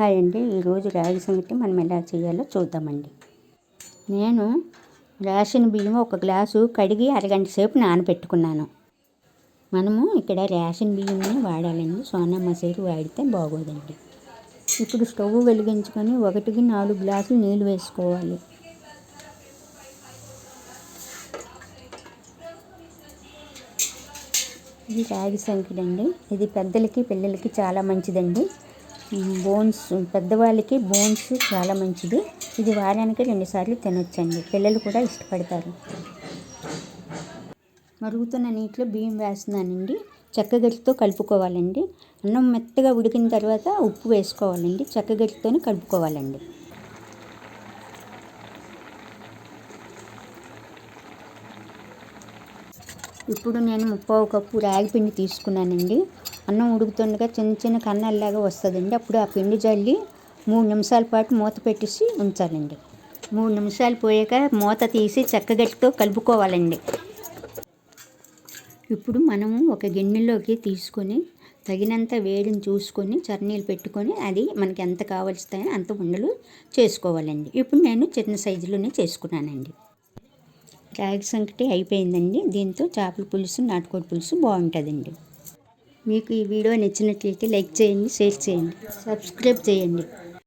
Hi అండి ఈరోజు రాగి సంగటి మనం ఎలా చేయాలో చూద్దామండి. నేను రేషన్ బియ్యం ఒక గ్లాసు కడిగి అరగంట సేపు నానబెట్టుకున్నాను. మనము ఇక్కడ రేషన్ బియ్యం వాడాలండి. సోనా మసూరి వాడితే బాగోదండి. ఇప్పుడు స్టవ్ వెలిగించుకొని ఒకటికి నాలుగు గ్లాసులు నీళ్ళు వేసుకోవాలి. ఇది రాగి సంకటి అండి. ఇది పెద్దలకి పిల్లలకి చాలా మంచిదండి. బోన్స్ పెద్దవాళ్ళకి బోన్స్ చాలా మంచిది. ఇది వారానికి రెండుసార్లు తినొచ్చండి. పిల్లలు కూడా ఇష్టపడతారు. మరుగుతున్న నీటిలో బియ్యం వేస్తున్నానండి. చెక్కగరితో కలుపుకోవాలండి. అన్నం మెత్తగా ఉడికిన తర్వాత ఉప్పు వేసుకోవాలండి. చెక్కగరితోనే కలుపుకోవాలండి. ఇప్పుడు నేను ముప్పావు కప్పు రాగి పిండి తీసుకున్నానండి. అన్నం ఉడుకుతుండగా చిన్న చిన్న కన్నాల్లాగా వస్తుందండి. అప్పుడు ఆ పిండి జల్లి మూడు నిమిషాల పాటు మూత పెట్టేసి ఉంచాలండి. మూడు నిమిషాలు పోయాక మూత తీసి చెక్కగట్టితో కలుపుకోవాలండి. ఇప్పుడు మనము ఒక గిన్నెలోకి తీసుకొని తగినంత వేడిని చూసుకొని చర్నీలు పెట్టుకొని అది మనకి ఎంత కావలిస్తాయో అంత ఉండలు చేసుకోవాలండి. ఇప్పుడు నేను చిన్న సైజులోనే చేసుకున్నానండి. రాగి సంకటి అయిపోయిందండి. దీంతో చేపల పులుసు నాటుకోడి పులుసు బాగుంటుందండి. మీకు ఈ వీడియో నచ్చినట్లయితే లైక్ చేయండి షేర్ చేయండి సబ్స్క్రైబ్ చేయండి.